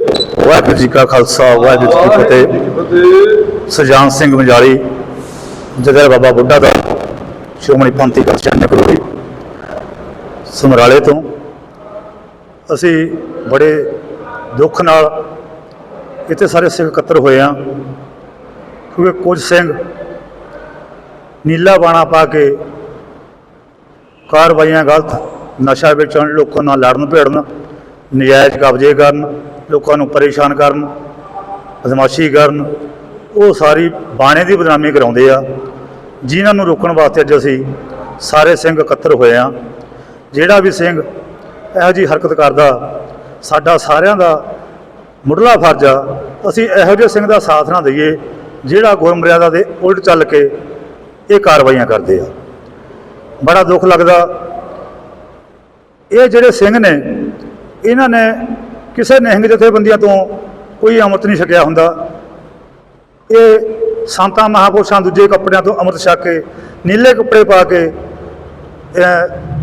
ਵਾਹਿਗੁਰੂ ਜੀ ਕਾ ਖਾਲਸਾ, ਵਾਹਿਗੁਰੂ ਜੀ ਕੀ ਫਤਿਹ। ਸੁਜਾਨ ਸਿੰਘ ਮਜਾਲੀ, ਜਗਰ ਬਾਬਾ ਬੁੱਢਾ ਦਾ ਸ਼੍ਰੋਮਣੀ ਪੰਥੀ ਕ੍ਰਿਸਚਨ ਕਲੋਨੀ ਸਮਰਾਲੇ ਤੋਂ। ਅਸੀਂ ਬੜੇ ਦੁੱਖ ਨਾਲ ਇੱਥੇ ਸਾਰੇ ਸਿੱਖ ਇਕੱਤਰ ਹੋਏ ਆ ਕਿਉਂਕਿ ਕੁਝ ਸਿੰਘ ਨੀਲਾ ਬਾਣਾ ਪਾ ਕੇ ਕਾਰਵਾਈਆਂ ਗਲਤ, ਨਸ਼ਾ ਵੇਚਣ, ਲੋਕਾਂ ਨਾਲ ਲੜਨ ਭੇੜਨ ਨਜਾਇਜ਼ ਕਬਜ਼ੇ ਕਰਨ ਲੋਕਾਂ ਨੂੰ ਪਰੇਸ਼ਾਨ ਕਰਨ ਬਦਮਾਸ਼ੀ ਕਰਨ, ਉਹ ਸਾਰੀ ਬਾਣੇ ਦੀ ਬਦਨਾਮੀ ਕਰਾਉਂਦੇ ਆ। ਜਿਨ੍ਹਾਂ ਨੂੰ ਰੋਕਣ ਵਾਸਤੇ ਅੱਜ ਅਸੀਂ ਸਾਰੇ ਸਿੰਘ ਇਕੱਤਰ ਹੋਏ ਆ। ਜਿਹੜਾ ਵੀ ਸਿੰਘ ਇਹੋ ਜਿਹੀ ਹਰਕਤ ਕਰਦਾ, ਸਾਡਾ ਸਾਰਿਆਂ ਦਾ ਮੁੱਢਲਾ ਫਰਜ਼ ਆ, ਅਸੀਂ ਇਹੋ ਜਿਹੇ ਸਿੰਘ ਦਾ ਸਾਥ ਨਾ ਦਈਏ, ਜਿਹੜਾ ਗੁਰਮਰਿਆਦਾ ਦੇ ਉਲਟ ਚੱਲ ਕੇ ਇਹ ਕਾਰਵਾਈਆਂ ਕਰਦੇ ਆ। ਬੜਾ ਦੁੱਖ ਲੱਗਦਾ। ਇਹ ਜਿਹੜੇ ਸਿੰਘ ਨੇ, ਇਹਨਾਂ ਨੇ ਕਿਸੇ ਨਿਹੰਗ ਜਥੇਬੰਦੀਆਂ ਤੋਂ ਕੋਈ ਅੰਮ੍ਰਿਤ ਨਹੀਂ ਛਕਿਆ ਹੁੰਦਾ। ਇਹ ਸੰਤਾਂ ਮਹਾਪੁਰਸ਼ਾਂ ਦੂਜੇ ਕੱਪੜਿਆਂ ਤੋਂ ਅੰਮ੍ਰਿਤ ਛਕ ਕੇ, ਨੀਲੇ ਕੱਪੜੇ ਪਾ ਕੇ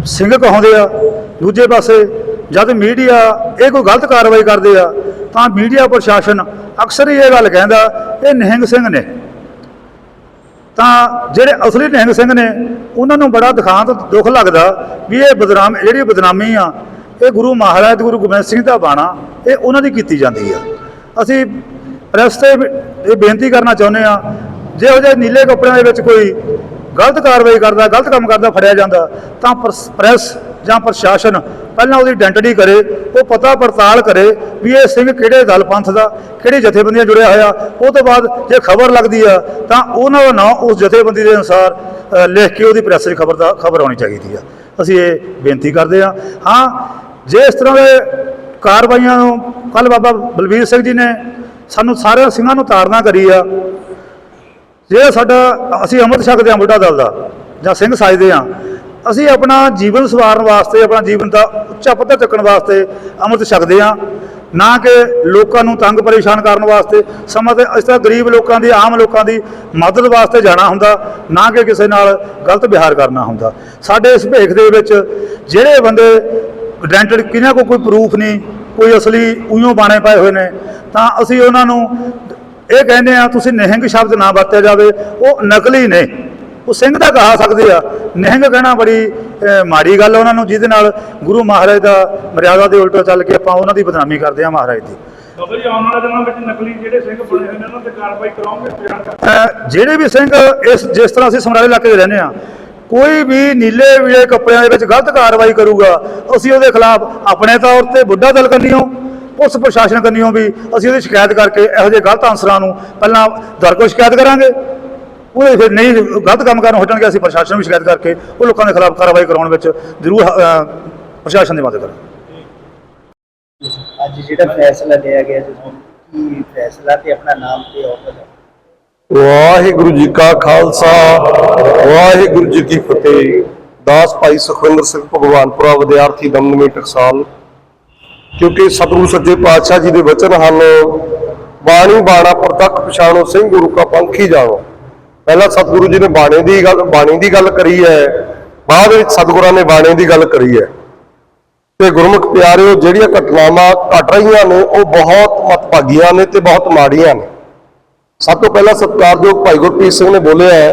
ਸਿੰਘ ਕਹਾਉਂਦੇ ਆ, ਦੂਜੇ ਪਾਸੇ ਜਦ ਮੀਡੀਆ ਇਹ ਕੋਈ ਗਲਤ ਕਾਰਵਾਈ ਕਰਦੇ ਆ, ਤਾਂ ਮੀਡੀਆ ਪ੍ਰਸ਼ਾਸਨ ਅਕਸਰ ਹੀ ਇਹ ਗੱਲ ਕਹਿੰਦਾ, ਇਹ ਨਿਹੰਗ ਸਿੰਘ ਨੇ। ਤਾਂ ਜਿਹੜੇ ਅਸਲੀ ਨਿਹੰਗ ਸਿੰਘ ਨੇ, ਉਹਨਾਂ ਨੂੰ ਬੜਾ ਦਿਖਾਂਤ ਦੁੱਖ ਲੱਗਦਾ ਵੀ ਇਹ ਬਦਨਾਮ, ਜਿਹੜੀ ਬਦਨਾਮੀ ਆ ਇਹ ਗੁਰੂ ਮਹਾਰਾਜ, ਗੁਰੂ ਗੋਬਿੰਦ ਸਿੰਘ ਦਾ ਬਾਣਾ, ਇਹ ਉਹਨਾਂ ਦੀ ਕੀਤੀ ਜਾਂਦੀ ਆ। ਅਸੀਂ ਪ੍ਰੈਸ ਤੇ ਇਹ ਬੇਨਤੀ ਕਰਨਾ ਚਾਹੁੰਦੇ ਆ ਜਿਹੋ ਜਿਹੇ ਨੀਲੇ ਕੱਪੜਿਆਂ ਦੇ ਵਿੱਚ ਕੋਈ ਗਲਤ ਕਾਰਵਾਈ ਕਰਦਾ, ਗਲਤ ਕੰਮ ਕਰਦਾ, ਫੜਿਆ ਜਾਂਦਾ, ਤਾਂ ਪ੍ਰਸ- ਪ੍ਰੈਸ ਜਾਂ ਪ੍ਰਸ਼ਾਸਨ ਪਹਿਲਾਂ ਉਹਦੀ ਆਇਡੈਂਟੀਟੀ ਕਰੇ, ਉਹ ਪਤਾ ਪੜਤਾਲ ਕਰੇ ਵੀ ਇਹ ਸਿੰਘ ਕਿਹੜੇ ਦਲ ਪੰਥ ਦਾ, ਕਿਹੜੀ ਜਥੇਬੰਦੀਆਂ ਜੁੜਿਆ ਹੋਇਆ। ਉਹ ਤੋਂ ਬਾਅਦ ਜੇ ਖਬਰ ਲੱਗਦੀ ਆ, ਤਾਂ ਉਹਨਾਂ ਦਾ ਨਾਂ ਉਸ ਜਥੇਬੰਦੀ ਦੇ ਅਨੁਸਾਰ ਲਿਖ ਕੇ ਉਹਦੀ ਪ੍ਰੈਸ 'ਚ ਖਬਰ ਦਾ, ਖਬਰ ਆਉਣੀ ਚਾਹੀਦੀ ਆ। ਅਸੀਂ ਇਹ ਬੇਨਤੀ ਕਰਦੇ ਆ ਹਾਂ ਜੇ ਇਸ ਤਰ੍ਹਾਂ ਦੇ ਕਾਰਵਾਈਆਂ ਨੂੰ ਕੱਲ ਬਾਬਾ ਬਲਬੀਰ ਸਿੰਘ ਜੀ ਨੇ ਸਾਨੂੰ ਸਾਰਿਆਂ ਸਿੰਘਾਂ ਨੂੰ ਤਾੜਨਾ ਕਰੀ ਆ ਜਿਹੜਾ ਸਾਡਾ, ਅਸੀਂ ਅੰਮ੍ਰਿਤ ਛਕਦੇ ਹਾਂ ਬੁੱਢਾ ਦਲ ਦਾ, ਜਾਂ ਸਿੰਘ ਸਾਜਦੇ ਹਾਂ, ਅਸੀਂ ਆਪਣਾ ਜੀਵਨ ਸਵਾਰਨ ਵਾਸਤੇ, ਆਪਣਾ ਜੀਵਨ ਦਾ ਉੱਚਾ ਪੱਧਰ ਚੱਕਣ ਵਾਸਤੇ ਅੰਮ੍ਰਿਤ ਛਕਦੇ ਹਾਂ, ਨਾ ਕਿ ਲੋਕਾਂ ਨੂੰ ਤੰਗ ਪਰੇਸ਼ਾਨ ਕਰਨ ਵਾਸਤੇ, ਸਮਾਂ ਤੇ ਇਸ ਤਰ੍ਹਾਂ ਗਰੀਬ ਲੋਕਾਂ ਦੀ, ਆਮ ਲੋਕਾਂ ਦੀ ਮਦਦ ਵਾਸਤੇ ਜਾਣਾ ਹੁੰਦਾ, ਨਾ ਕਿ ਕਿਸੇ ਨਾਲ ਗਲਤ ਵਿਹਾਰ ਕਰਨਾ ਹੁੰਦਾ। ਸਾਡੇ ਇਸ ਭੇਖ ਦੇ ਵਿੱਚ ਜਿਹੜੇ ਬੰਦੇ ਆਇਡੈਂਟੀਟੀ ਕਿਹਨਾਂ ਕੋਲ ਕੋਈ ਪ੍ਰੂਫ ਨਹੀਂ ਕੋਈ ਅਸਲੀ ਉਈਓ ਬਾਣੇ ਪਾਏ ਹੋਏ ਨੇ। ਤਾਂ ਅਸੀਂ ਉਹਨਾਂ ਨੂੰ ਇਹ ਕਹਿੰਦੇ ਆ ਤੁਸੀਂ ਨਿਹੰਗ ਸ਼ਬਦ ਨਾ ਵਰਤਿਆ ਜਾਵੇ ਉਹ ਨਕਲੀ ਨੇ। ਉਹ ਸਿੰਘ ਦਾ ਕਹਾ ਸਕਦੇ ਆ ਨਿਹੰਗ ਕਹਿਣਾ ਬੜੀ ਮਾੜੀ ਗੱਲ ਉਹਨਾਂ ਨੂੰ ਜਿਹਦੇ ਨਾਲ ਗੁਰੂ ਮਹਾਰਾਜ ਦਾ ਮਰਿਆਦਾ ਦੇ ਉਲਟਾ ਚੱਲ ਕੇ ਆਪਾਂ ਉਹਨਾਂ ਦੀ ਬਦਨਾਮੀ ਕਰਦੇ ਆ ਮਹਾਰਾਜ ਦੀ। ਬਾਬਾ ਜੀ ਆਉਣ ਵਾਲੇ ਦਿਨਾਂ ਵਿੱਚ ਨਕਲੀ ਜਿਹੜੇ ਸਿੰਘ ਬਣੇ ਹੋਏ ਨੇ ਉਹਨਾਂ ਤੇ ਕਾਰਵਾਈ ਕਰਾਉਂਗੇ ਬਿਆਨ ਕਰ ਅਹ, ਜਿਹੜੇ ਵੀ ਸਿੰਘ ਇਸ ਜਿਸ ਤਰ੍ਹਾਂ ਅਸੀਂ ਸਮਰਾਲੇ ਇਲਾਕੇ 'ਚ ਰਹਿੰਦੇ ਆ ਕੋਈ ਵੀ ਨੀਲੇ ਵੀਲੇ ਕੱਪੜਿਆਂ ਦੇ ਵਿੱਚ ਗਲਤ ਕਾਰਵਾਈ ਕਰੂਗਾ, ਅਸੀਂ ਉਹਦੇ ਖਿਲਾਫ ਆਪਣੇ ਤੌਰ ਤੇ ਬੁੱਢਾ ਦਲ ਕੰਨੀਓ ਪੁਲਿਸ ਪ੍ਰਸ਼ਾਸਨ ਕੰਨੀਓ ਵੀ ਅਸੀਂ ਉਹਦੀ ਸ਼ਿਕਾਇਤ ਕਰਕੇ ਇਹੋ ਜਿਹੇ ਗਲਤ ਅਨਸਰਾਂ ਨੂੰ ਪਹਿਲਾਂ ਦਰਕੋ ਸ਼ਿਕਾਇਤ ਕਰਾਂਗੇ। ਉਹਦੇ ਫਿਰ ਨਹੀਂ ਗਲਤ ਕੰਮ ਕਰਨ ਹਟਣਗੇ, ਅਸੀਂ ਪ੍ਰਸ਼ਾਸਨ ਨੂੰ ਵੀ ਸ਼ਿਕਾਇਤ ਕਰਕੇ ਉਹ ਲੋਕਾਂ ਦੇ ਖਿਲਾਫ ਕਾਰਵਾਈ ਕਰਾਉਣ ਵਿੱਚ ਜ਼ਰੂਰ ਪ੍ਰਸ਼ਾਸਨ ਦੀ ਮਦਦ ਕਰਾਂਗੇ। ਅੱਜ ਜਿਹੜਾ ਫੈਸਲਾ ਲਿਆ ਗਿਆ ਜਿਸ ਕੀ ਫੈਸਲਾ ਤੇ ਆਪਣਾ ਨਾਮ ਤੇ ਅਹੁਦਾ ਵਾਹਿਗੁਰੂ ਜੀ ਕਾ ਖਾਲਸਾ, ਵਾਹਿਗੁਰੂ ਜੀ ਕੀ ਫਤਿਹ। ਦਾਸ ਭਾਈ ਸੁਖਵਿੰਦਰ ਸਿੰਘ ਭਗਵਾਨਪੁਰਾ ਵਿਦਿਆਰਥੀ ਦਮਦਮੀ ਟਕਸਾਲ ਕਿਉਂਕਿ ਸਤਿਗੁਰੂ ਸੱਚੇ ਪਾਤਸ਼ਾਹ ਜੀ ਦੇ ਵਚਨ ਹਨ, ਬਾਣੀ ਬਾਣਾ ਪ੍ਰਤੱਖ ਪਛਾਣੋ, ਸਿੰਘ ਗੁਰੂ ਕਾ ਪੰਖੀ ਜਾਣੋ। ਪਹਿਲਾਂ ਸਤਿਗੁਰੂ ਜੀ ਨੇ ਬਾਣੀ ਦੀ ਗੱਲ, ਬਾਣੀ ਦੀ ਗੱਲ ਕਰੀ ਹੈ, ਬਾਅਦ ਵਿੱਚ ਸਤਿਗੁਰਾਂ ਨੇ ਬਾਣੀ ਦੀ ਗੱਲ ਕਰੀ ਹੈ। ਤੇ ਗੁਰਮੁਖ ਪਿਆਰਿਓ, ਜਿਹੜੀਆਂ ਘਟਨਾਵਾਂ ਘਟ ਰਹੀਆਂ ਨੇ, ਉਹ ਬਹੁਤ ਮਤਭਾਗੀਆਂ ਨੇ ਤੇ ਬਹੁਤ ਮਾੜੀਆਂ ਨੇ। ਸਭ ਤੋਂ ਪਹਿਲਾਂ ਸਤਿਕਾਰਯੋਗ ਭਾਈ ਗੁਰਪ੍ਰੀਤ ਸਿੰਘ ਨੇ ਬੋਲਿਆ ਹੈ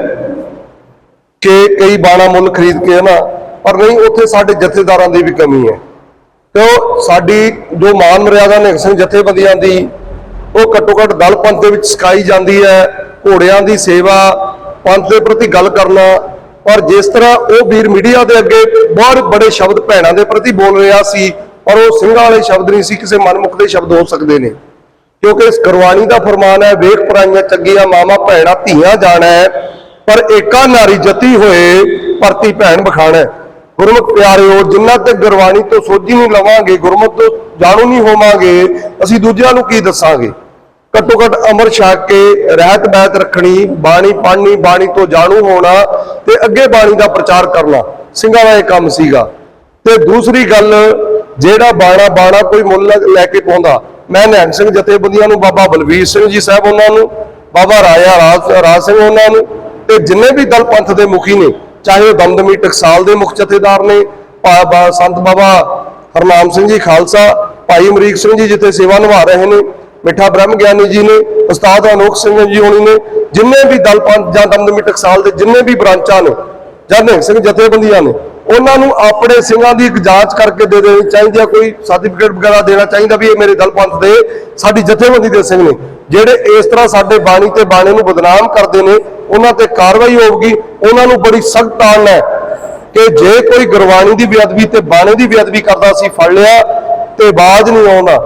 ਕਿ ਕਈ ਬਾਣਾ ਮੁੱਲ ਖਰੀਦ ਕੇ ਨਾ ਪਰ ਨਹੀਂ, ਉੱਥੇ ਸਾਡੇ ਜਥੇਦਾਰਾਂ ਦੀ ਵੀ ਕਮੀ ਹੈ। ਕਿਉਂ? ਸਾਡੀ ਜੋ ਮਾਨ ਮਰਿਆਦਾ ਨੇ ਸਿੰਘ ਜਥੇਬੰਦੀਆਂ ਦੀ, ਉਹ ਘੱਟੋ ਘੱਟ ਦਲ ਪੰਥ ਦੇ ਵਿੱਚ ਸਿਖਾਈ ਜਾਂਦੀ ਹੈ, ਘੋੜਿਆਂ ਦੀ ਸੇਵਾ, ਪੰਥ ਦੇ ਪ੍ਰਤੀ ਗੱਲ ਕਰਨਾ। ਔਰ ਜਿਸ ਤਰ੍ਹਾਂ ਉਹ ਵੀਰ ਮੀਡੀਆ ਦੇ ਅੱਗੇ ਬਹੁਤ ਬੜੇ ਸ਼ਬਦ ਭੈਣਾਂ ਦੇ ਪ੍ਰਤੀ ਬੋਲ ਰਿਹਾ ਸੀ ਔਰ ਉਹ ਸਿੰਘਾਂ ਵਾਲੇ ਸ਼ਬਦ ਨਹੀਂ ਸੀ, ਕਿਸੇ ਮਨਮੁਖ ਦੇ ਸ਼ਬਦ ਹੋ ਸਕਦੇ ਨੇ। ਕਿਉਂਕਿ ਇਸ ਗੁਰਬਾਣੀ ਦਾ ਫਰਮਾਨ ਹੈ, ਵੇਖ ਪਰਾਈਆਂ ਚੰਗੀਆਂ ਮਾਮਾ ਭੈਣਾਂ ਧੀਆਂ ਜਾਣਾ ਹੈ, ਪਰ ਏਕਾ ਨਾਰੀ ਜਤੀ ਹੋਏ, ਪਰਤੀ ਭੈਣ ਬਖਾਣਾ ਹੈ। ਗੁਰਮੁਖ ਪਿਆਰਿਓ, ਜਿੰਨਾ ਤੇ ਗੁਰਬਾਣੀ ਤੋਂ ਸੋਝੀ ਨਹੀਂ ਲਵਾਂਗੇ, ਗੁਰਮੁਖ ਤੋਂ ਜਾਣੂ ਨਹੀਂ ਹੋਵਾਂਗੇ, ਅਸੀਂ ਦੂਜਿਆਂ ਨੂੰ ਕੀ ਦੱਸਾਂਗੇ ਘੱਟੋ ਘੱਟ ਅਮਰ ਛਕ ਕੇ ਰਹਿਤ ਬੈਤ ਰੱਖਣੀ, ਬਾਣੀ ਪੜ੍ਹਨੀ, ਬਾਣੀ ਤੋਂ ਜਾਣੂ ਹੋਣਾ ਤੇ ਅੱਗੇ ਬਾਣੀ ਦਾ ਪ੍ਰਚਾਰ ਕਰਨਾ, ਸਿੰਘਾਂ ਦਾ ਇਹ ਕੰਮ ਸੀਗਾ ਤੇ ਦੂਸਰੀ ਗੱਲ, ਜਿਹੜਾ ਬਾਣਾ ਬਾਣਾ ਕੋਈ ਮੁੱਲ ਲੈ ਕੇ ਪਾਉਂਦਾ ਮੈਂ ਨਿਹੰਗ ਸਿੰਘ ਜਥੇਬੰਦੀਆਂ ਨੂੰ ਬਾਬਾ ਬਲਵੀਰ ਸਿੰਘ ਜੀ ਸਾਹਿਬ ਉਹਨਾਂ ਨੂੰ, ਬਾਬਾ ਰਾਜਾ ਰਾਜ ਰਾਜ ਸਿੰਘ ਉਹਨਾਂ ਨੂੰ ਤੇ ਜਿੰਨੇ ਵੀ ਦਲ ਪੰਥ ਦੇ ਮੁਖੀ ਨੇ, ਚਾਹੇ ਉਹ ਦਮਦਮੀ ਟਕਸਾਲ ਦੇ ਮੁਖ ਜਥੇਦਾਰ ਨੇ, ਭਾ- ਸੰਤ ਬਾਬਾ ਹਰਨਾਮ ਸਿੰਘ ਜੀ ਖਾਲਸਾ, ਭਾਈ ਅਮਰੀਕ ਸਿੰਘ ਜੀ ਜਿੱਥੇ ਸੇਵਾ ਨਿਭਾ ਰਹੇ ਨੇ, ਮਿੱਠਾ ਬ੍ਰਹਮ ਗਿਆਨੀ ਜੀ ਨੇ, ਉਸਤਾਦ ਅਨੋਖ ਸਿੰਘ ਜੀ ਹੋਣੀ ਨੇ, ਜਿੰਨੇ ਵੀ ਦਲ ਪੰਥ ਜਾਂ ਦਮਦਮੀ ਟਕਸਾਲ ਦੇ ਜਿੰਨੇ ਵੀ ਬ੍ਰਾਂਚਾਂ ਨੇ, ਜਾਂ ਨਿਹੰਗ ਸਿੰਘ ਜਥੇਬੰਦੀਆਂ ਨੇ ਉਹਨਾਂ ਨੂੰ ਆਪਣੇ ਸਿੰਘਾਂ ਦੀ ਇੱਕ ਜਾਂਚ ਕਰਕੇ ਦੇ ਦੇਣੀ ਚਾਹੀਦੀ ਆ ਕੋਈ ਸਰਟੀਫਿਕੇਟ ਵਗੈਰਾ ਦੇਣਾ ਚਾਹੀਦਾ ਵੀ ਇਹ ਮੇਰੇ ਦਲ ਪੰਥ ਦੇ, ਸਾਡੀ ਜਥੇਬੰਦੀ ਦੇ ਸਿੰਘ ਨੇ। ਜਿਹੜੇ ਇਸ ਤਰ੍ਹਾਂ ਸਾਡੇ ਬਾਣੀ ਤੇ ਬਾਣੇ ਨੂੰ ਬਦਨਾਮ ਕਰਦੇ ਨੇ, ਉਹਨਾਂ ਤੇ ਕਾਰਵਾਈ ਹੋਊਗੀ, ਉਹਨਾਂ ਨੂੰ ਬੜੀ ਸਖਤ ਤਾੜਨਾ ਹੈ ਕਿ ਜੇ ਕੋਈ ਗੁਰਬਾਣੀ ਦੀ ਬੇਅਦਬੀ ਤੇ ਬਾਣੇ ਦੀ ਬੇਅਦਬੀ ਕਰਦਾ ਸੀ, ਫੜ ਲਿਆ ਤੇ ਬਾਜ ਨਹੀਂ ਆਉਂਦਾ।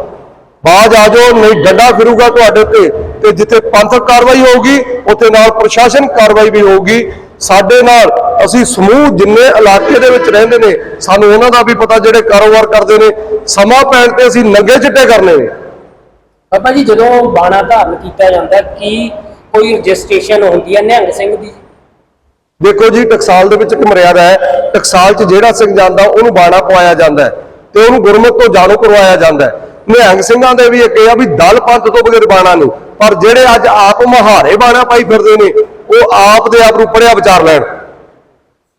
ਬਾਜ ਆ ਜਾਓ ਨਹੀਂ ਡੰਡਾ ਫਿਰੂਗਾ ਤੁਹਾਡੇ ਤੇ ਤੇ ਜਿੱਥੇ ਪੰਥਕ ਕਾਰਵਾਈ ਹੋਊਗੀ ਉੱਥੇ ਨਾਲ ਪ੍ਰਸ਼ਾਸਨ ਕਾਰਵਾਈ ਵੀ ਹੋਊਗੀ। ਸਾਡੇ ਨਾਲ ਅਸੀਂ ਸਮੂਹ ਜਿੰਨੇ ਇਲਾਕੇ ਦੇ ਵਿੱਚ ਰਹਿੰਦੇ ਨੇ ਸਾਨੂੰ ਉਹਨਾਂ ਦਾ ਵੀ ਪਤਾ ਜਿਹੜੇ ਕਾਰੋਬਾਰ ਕਰਦੇ ਨੇ। ਸਮਾਂ ਪੈਣ ਤੇ ਅਸੀਂ ਨੰਗੇ ਚਿੱਟੇ ਕਰਨੇ ਨੇ। ਬਾਬਾ ਜੀ ਜਦੋਂ ਬਾਣਾ ਧਾਰਨ ਕੀਤਾ ਜਾਂਦਾ ਕੀ ਕੋਈ ਰਜਿਸਟ੍ਰੇਸ਼ਨ ਹੁੰਦੀ ਹੈ ਨਿਹੰਗ ਸਿੰਘ ਦੀ? ਦੇਖੋ ਜੀ ਟਕਸਾਲ ਦੇ ਵਿੱਚ ਇੱਕ ਮਰਿਆਦਾ ਹੈ। ਟਕਸਾਲ 'ਚ ਜਿਹੜਾ ਸਿੰਘ ਜਾਂਦਾ ਉਹਨੂੰ ਬਾਣਾ ਪਵਾਇਆ ਜਾਂਦਾ ਤੇ ਉਹਨੂੰ ਗੁਰਮੁਖ ਤੋਂ ਜਾਣੂ ਕਰਵਾਇਆ ਜਾਂਦਾ ਹੈ। ਨਿਹੰਗ ਸਿੰਘਾਂ ਦੇ ਵੀ ਇੱਕ ਇਹ ਆ ਵੀ ਦਲ ਪੰਥ ਤੋਂ ਬਗੈਰ ਬਾਣਾ ਨਹੀਂ। ਪਰ ਜਿਹੜੇ ਅੱਜ ਆਪ ਮਹਾਰੇ ਬਾਣਾ ਪਾਈ ਫਿਰਦੇ ਨੇ ਉਹ ਆਪ ਦੇ ਆਪ ਨੂੰ ਪੜਿਆ ਵਿਚਾਰ ਲੈਣ।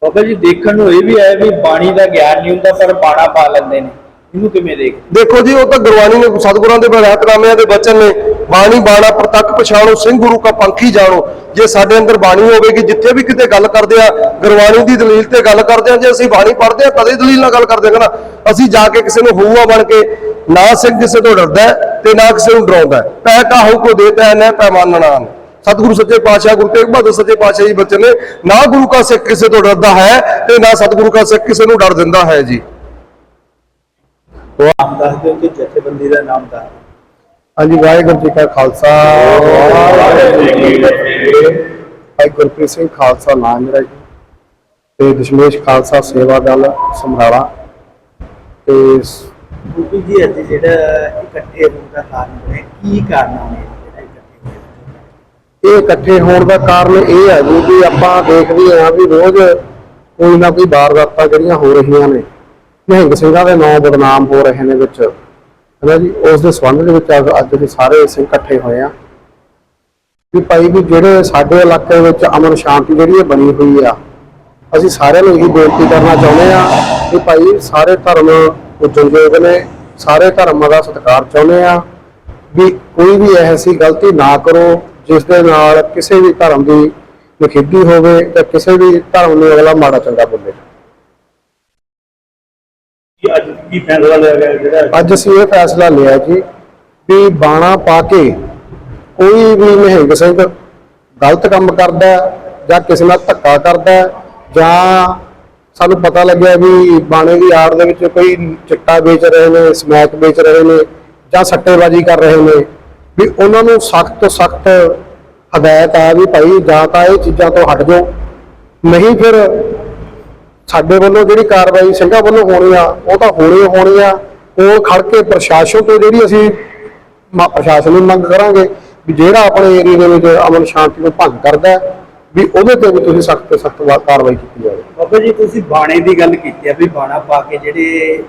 ਬਾਬਾ ਜੀ ਦੇਖਣ ਨੂੰ ਇਹ ਵੀ ਹੈ ਵੀ ਬਾਣੀ ਦਾ ਗਿਆਨ ਨਹੀਂ ਹੁੰਦਾ ਪਰ ਬਾਣਾ ਪਾ ਲੈਂਦੇ ਨੇ। ਇਹਨੂੰ ਕਿਵੇਂ ਦੇਖ ਦੇਖੋ ਜੀ ਉਹ ਤਾਂ ਗੁਰਬਾਣੀ ਨੇ ਸਤਿਗੁਰਾਂ ਦੇ ਬਰਾਤਨਾਮਿਆਂ ਦੇ ਬਚਨ ਨੇ। ਬਾਣੀ ਬਾਣਾ ਪ੍ਰਤੱਖ ਪਛਾਣੋ ਸਿੰਘ ਗੁਰੂ ਕਾ ਪੰਖੀ ਜਾਣੋ। ਜੇ ਸਾਡੇ ਅੰਦਰ ਬਾਣੀ ਹੋਵੇਗੀ ਜਿੱਥੇ ਵੀ ਕਿਤੇ ਗੱਲ ਕਰਦੇ ਆ ਗੁਰਬਾਣੀ ਦੀ ਦਲੀਲ ਤੇ ਗੱਲ ਕਰਦੇ ਆ ਜੇ ਅਸੀਂ ਬਾਣੀ ਪੜ੍ਹਦੇ ਆ ਕਦੇ ਦਲੀਲ ਨਾਲ ਗੱਲ ਕਰਦੇ ਆ ਨਾ ਅਸੀਂ ਜਾ ਕੇ ਕਿਸੇ ਨੂੰ ਹੂਆ ਬਣ ਕੇ ਨਾ ਸਿੰਘ ਕਿਸੇ ਤੋਂ ਡਰਦਾ ਤੇ ਨਾ ਕਿਸੇ ਨੂੰ ਡਰਾਉਂਦਾ। ਪੈ ਕਾਹੂ ਕੋ ਦੇਤਾ ਹੈ ਨਾ ਪੈਮਾਨਣਾ ਸਤਿਗੁਰੂ ਸੱਚੇ ਪਾਤਸ਼ਾਹ ਗੁਰੂ ਤੇਗ ਬਹਾਦਰ ਸੱਚੇ ਪਾਤਸ਼ਾਹ ਜੀ ਬਚਨ ਨੇ ਨਾ ਗੁਰੂ ਕਾ ਸਿੱਖ ਕਿਸੇ ਤੋਂ ਡਰਦਾ ਹੈ ਤੇ ਨਾ ਸਤਿਗੁਰੂ ਕਾ ਸਿੱਖ ਕਿਸੇ ਨੂੰ ਡਰ ਦਿੰਦਾ ਹੈ ਜੀ। ਨਾਮ ਦੱਸ ਦਿਓ ਕਿ ਜਥੇਬੰਦੀ ਦਾ ਨਾਮ ਦੱਸ। ਹਾਂਜੀ ਵਾਹਿਗੁਰੂ ਜੀ ਕਾ ਖਾਲਸਾ। ਵਾਹਿਗੁਰੂ ਜੀ ਕੀ ਫਤਿਹ ਭਾਈ ਗੁਰਪ੍ਰੀਤ ਸਿੰਘ ਖਾਲਸਾ ਨਾਮ ਮੇਰਾ ਜੀ। ਤੇ ਦਸ਼ਮੇਸ਼ ਖਾਲਸਾ ਸੇਵਾ ਦਲ ਸਮਰਾਲਾ। ਤੇ ਸ- ਜੀ, ਅੱਜ ਜਿਹੜਾ ਇਕੱਠੇ ਹੋਣ ਦਾ ਕਾਰਨ ਹੈ ਕੀ ਕਾਰਨ ਹੈ ਜਿਹੜਾ ਇਕੱਠੇ ਹੋਏ ਇਹ ਇਕੱਠੇ ਹੋਣ ਦਾ ਕਾਰਨ ਇਹ ਹੈ ਜੀ ਕਿ ਆਪਾਂ ਦੇਖਦੇ ਹਾਂ ਵੀ ਰੋਜ਼ ਕੋਈ ਨਾ ਕੋਈ ਵਾਰਦਾਤਾਂ ਜਿਹੜੀਆਂ ਹੋ ਰਹੀਆਂ ਨੇ ਨਿਹੰਗ ਸਿੰਘਾਂ ਦੇ ਨਾਂ ਬਦਨਾਮ ਹੋ ਰਹੇ ਨੇ ਵਿੱਚ। ਹੈਨਾ ਜੀ, ਉਸ ਦੇ ਸੰਬੰਧ ਦੇ ਵਿੱਚ ਅੱਜ- ਅੱਜ ਦੇ ਸਾਰੇ ਸਿੰਘ ਇਕੱਠੇ ਹੋਏ ਆ। ਵੀ ਭਾਈ ਵੀ ਜਿਹੜੇ ਸਾਡੇ ਇਲਾਕੇ ਵਿੱਚ ਅਮਨ ਸ਼ਾਂਤੀ ਜਿਹੜੀ ਇਹ ਬਣੀ ਹੋਈ ਆ, ਅਸੀਂ ਸਾਰਿਆਂ ਨੂੰ ਇਹੀ ਬੇਨਤੀ ਕਰਨਾ ਚਾਹੁੰਦੇ ਆ ਕਿ ਭਾਈ ਸਾਰੇ ਧਰਮ ਪੂਜਣਯੋਗ ਨੇ ਸਾਰੇ ਧਰਮਾਂ ਦਾ ਸਤਿਕਾਰ ਚਾਹੁੰਦੇ ਆ ਵੀ ਕੋਈ ਵੀ ਐਸੀ ਗਲਤੀ ਨਾ ਕਰੋ ਜਿਸ ਦੇ ਨਾਲ ਕਿਸੇ ਵੀ ਧਰਮ ਦੀ ਨਖੇਦੀ ਹੋਵੇ ਜਾਂ ਕਿਸੇ ਵੀ ਧਰਮ ਨੂੰ ਅਗਲਾ ਮਾੜਾ ਚੰਗਾ ਬੋਲੇ। ਅੱਜ ਕੀ ਫੈਸਲਾ ਲਿਆ ਗਿਆ ਜਿਹੜਾ ਅੱਜ ਅਸੀਂ ਇਹ ਫੈਸਲਾ ਲਿਆ ਜੀ ਵੀ ਬਾਣਾ ਪਾ ਕੇ ਕੋਈ ਵੀ ਨਿਹੰਗ ਸਿੰਘ ਗਲਤ ਕੰਮ ਕਰਦਾ ਜਾਂ ਕਿਸੇ ਨਾਲ ਧੱਕਾ ਕਰਦਾ ਜਾਂ ਸਾਨੂੰ ਪਤਾ ਲੱਗਿਆ ਵੀ ਬਾਣੇ ਦੀ ਆੜ ਦੇ ਵਿੱਚ ਕੋਈ ਚਿੱਟਾ ਵੇਚ ਰਹੇ ਨੇ ਸਮੈਕ ਵੇਚ ਰਹੇ ਨੇ ਜਾਂ ਸੱਟੇਬਾਜ਼ੀ ਕਰ ਰਹੇ ਨੇ ਵੀ ਉਹਨਾਂ ਨੂੰ ਸਖਤ ਤੋਂ ਸਖਤ ਹਦਾਇਤ ਆ ਵੀ ਭਾਈ ਜਾਂ ਤਾਂ ਇਹ ਚੀਜ਼ਾਂ ਤੋਂ ਹਟ ਜਾਓ। ਨਹੀਂ ਫਿਰ ਸਾਡੇ ਵੱਲੋਂ ਜਿਹੜੀ ਕਾਰਵਾਈ ਸਿੰਘਾਂ ਵੱਲੋਂ ਹੋਣੀ ਆ ਉਹ ਤਾਂ ਹੋਣੀ ਹੋਣੀ ਆ। ਕੋਲ ਖੜ ਕੇ ਪ੍ਰਸ਼ਾਸਨ ਤੋਂ ਜਿਹੜੀ ਅਸੀਂ ਪ੍ਰਸ਼ਾਸਨ ਨੂੰ ਮੰਗ ਕਰਾਂਗੇ ਵੀ ਜਿਹੜਾ ਆਪਣੇ ਏਰੀਆ ਦੇ ਵਿੱਚ ਅਮਨ ਸ਼ਾਂਤੀ ਨੂੰ ਭੰਗ ਕਰਦਾ ਹੈ, ਵੀ ਉਹਦੇ ਤੇ ਵੀ ਤੁਸੀਂ ਸਖਤ ਤੋਂ ਸਖਤ ਕਾਰਵਾਈ ਕੀਤੀ ਜਾਵੇ। ਬਾਬਾ ਜੀ ਤੁਸੀਂ ਬਾਣੇ ਦੀ ਗੱਲ ਕੀਤੀ ਆ ਵੀ ਬਾਣਾ ਪਾ ਕੇ ਜਿਹੜੇ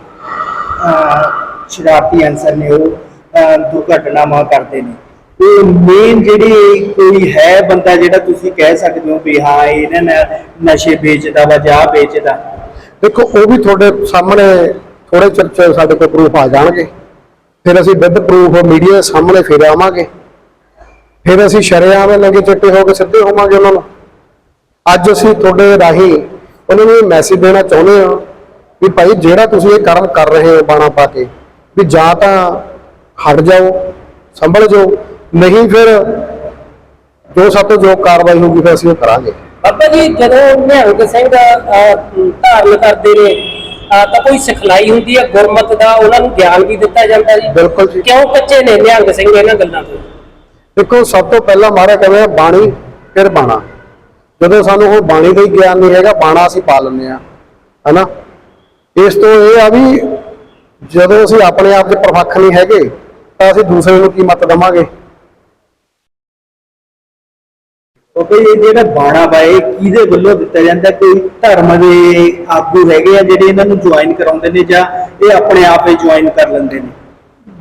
ਅਹ, ਸ਼ਰਾਰਤੀ ਅਨਸਰ ਨੇ ਉਹ ਦੁਰਘਟਨਾਵਾਂ ਕਰਦੇ ਨੇ। ਤੇ ਮੇਨ ਜਿਹੜੀ ਕੋਈ ਹੈ ਬੰਦਾ ਜਿਹੜਾ ਤੁਸੀਂ ਕਹਿ ਸਕਦੇ ਹੋ ਵੀ ਹਾਂ ਇਹਨਾਂ ਨੇ ਨਸ਼ੇ ਵੇਚਦਾ ਵਾ ਜਾਂ ਵੇਚਦਾ। ਦੇਖੋ ਉਹ ਵੀ ਤੁਹਾਡੇ ਸਾਹਮਣੇ ਥੋੜੇ ਚਿਰ ਸਾਡੇ ਕੋਲ ਪ੍ਰੂਫ ਆ ਜਾਣਗੇ। ਫਿਰ ਅਸੀਂ ਵਿਦ ਪ੍ਰੂਫ ਮੀਡੀਆ ਸਾਹਮਣੇ ਫਿਰ ਆਵਾਂਗੇ। ਫਿਰ ਅਸੀਂ ਸ਼ਰੇਆਮ ਨੰਗੇ ਚਿੱਟੇ ਹੋ ਕੇ ਸਿੱਧੇ ਹੋਵਾਂਗੇ ਉਹਨਾਂ ਨੂੰ। ਅੱਜ ਅਸੀਂ ਤੁਹਾਡੇ ਰਾਹੀਂ ਉਹਨਾਂ ਨੂੰ ਮੈਸੇਜ ਦੇਣਾ ਚਾਹੁੰਦੇ ਹਾਂ ਵੀ ਭਾਈ ਜਿਹੜਾ ਤੁਸੀਂ ਇਹ ਕਰਮ ਕਰ ਰਹੇ ਹੋ ਬਾਣਾ ਪਾ ਕੇ ਵੀ ਜਾਂ ਤਾਂ ਹਟ ਜਾਓ ਸੰਭਲ ਜਾਓ ਨਹੀਂ ਫਿਰ ਜੋ ਸਾਤੋਂ ਜੋ ਕਾਰਵਾਈ ਹੋਊਗੀ ਫਿਰ ਅਸੀਂ ਉਹ ਕਰਾਂਗੇ। ਬਾਬਾ ਜੀ ਜਦੋਂ ਨਿਹੰਗ ਸਿੰਘ ਧਾਰਨ ਕਰਦੇ ਨੇ ਤਾਂ ਕੋਈ ਸਿਖਲਾਈ ਹੁੰਦੀ ਹੈ ਗੁਰਮਤ ਦਾ ਉਹਨਾਂ ਨੂੰ ਗਿਆਨ ਵੀ ਦਿੱਤਾ ਜਾਂਦਾ ਜੀ। ਬਿਲਕੁਲ ਜੀ। ਕਿਉਂ ਕੱਚੇ ਨੇ ਨਿਹੰਗ ਸਿੰਘ ਇਹਨਾਂ ਗੱਲਾਂ ਤੋਂ? ਦੇਖੋ ਸਭ ਤੋਂ ਪਹਿਲਾਂ ਮਹਾਰਾਜ ਕਹਿੰਦੇ ਬਾਣੀ ਫਿਰ ਬਾਣਾ। ਜਦੋਂ ਸਾਨੂੰ ਹੁਣ ਬਾਣੀ ਦਾ ਹੀ ਗਿਆਨ ਨਹੀਂ ਹੈਗਾ ਬਾਣਾ ਅਸੀਂ ਪਾ ਲੈਂਦੇ ਆ ਹੈਨਾ? ਇਸ ਤੋਂ ਇਹ ਆ ਵੀ ਜਦੋਂ ਅਸੀਂ ਆਪਣੇ ਆਪ 'ਚ ਪਰਫੈਕਟ ਨਹੀਂ ਹੈਗੇ ਤਾਂ ਅਸੀਂ ਦੂਸਰੇ ਨੂੰ ਕੀ ਮਤ ਦਵਾਂਗੇ? ਬਾਬਾ ਜੀ ਇਹ ਜਿਹੜਾ ਬਾਣਾ ਇਹ ਕਿਹਦੇ ਵੱਲੋਂ ਦਿੱਤਾ ਜਾਂਦਾ? ਕੋਈ ਧਰਮ ਦੇ ਆਗੂ ਹੈਗੇ ਆ ਜਿਹੜੇ ਇਹਨਾਂ ਨੂੰ ਜੁਆਇਨ ਕਰਾਉਂਦੇ ਨੇ ਜਾਂ ਇਹ ਆਪਣੇ ਆਪ ਹੀ ਜੁਆਇਨ ਕਰ ਲੈਂਦੇ ਨੇ?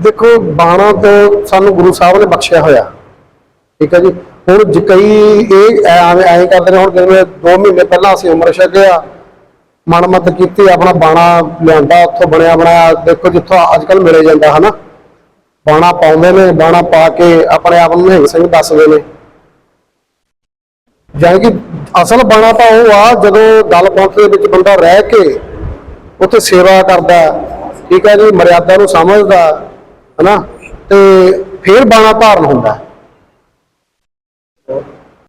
ਦੇਖੋ ਬਾਣਾ ਤੋਂ ਸਾਨੂੰ ਗੁਰੂ ਸਾਹਿਬ ਨੇ ਬਖਸ਼ਿਆ ਹੋਇਆ। ਠੀਕ ਹੈ ਜੀ? ਹੁਣ ਜੇ ਕਈ ਇਹ ਐ- ਐਵੇਂ ਐਂ ਕਰਦੇ ਨੇ, ਹੁਣ ਜਿਵੇਂ 2 ਮਹੀਨੇ ਪਹਿਲਾਂ ਅਸੀਂ ਉਮਰ ਛਕਿਆ ਮਨਮਤ ਕੀਤੀ, ਆਪਣਾ ਬਾਣਾ ਲਿਆਂਦਾ, ਉੱਥੋਂ ਬਣਿਆ ਬਣਾਇਆ, ਦੇਖੋ ਜਿੱਥੋਂ ਅੱਜ ਕੱਲ ਮਿਲੇ ਜਾਂਦਾ, ਹਨਾ? ਬਾਣਾ ਪਾਉਂਦੇ ਨੇ, ਬਾਣਾ ਪਾ ਕੇ ਆਪਣੇ ਆਪ ਨੂੰ ਨਿਹੰਗ ਸਿੰਘ ਦੱਸਦੇ ਨੇ। ਜਾਣੀ ਕਿ ਅਸਲ ਬਾਣਾ ਤਾਂ ਉਹ ਆ, ਜਦੋਂ ਦਲ ਪੰਥ ਦੇ ਵਿੱਚ ਬੰਦਾ ਰਹਿ ਕੇ ਉੱਥੇ ਸੇਵਾ ਕਰਦਾ, ਠੀਕ ਹੈ ਜੀ? ਮਰਿਆਦਾ ਨੂੰ ਸਮਝਦਾ, ਹਨਾ? ਤੇ ਫਿਰ ਬਾਣਾ ਧਾਰਨ ਹੁੰਦਾ।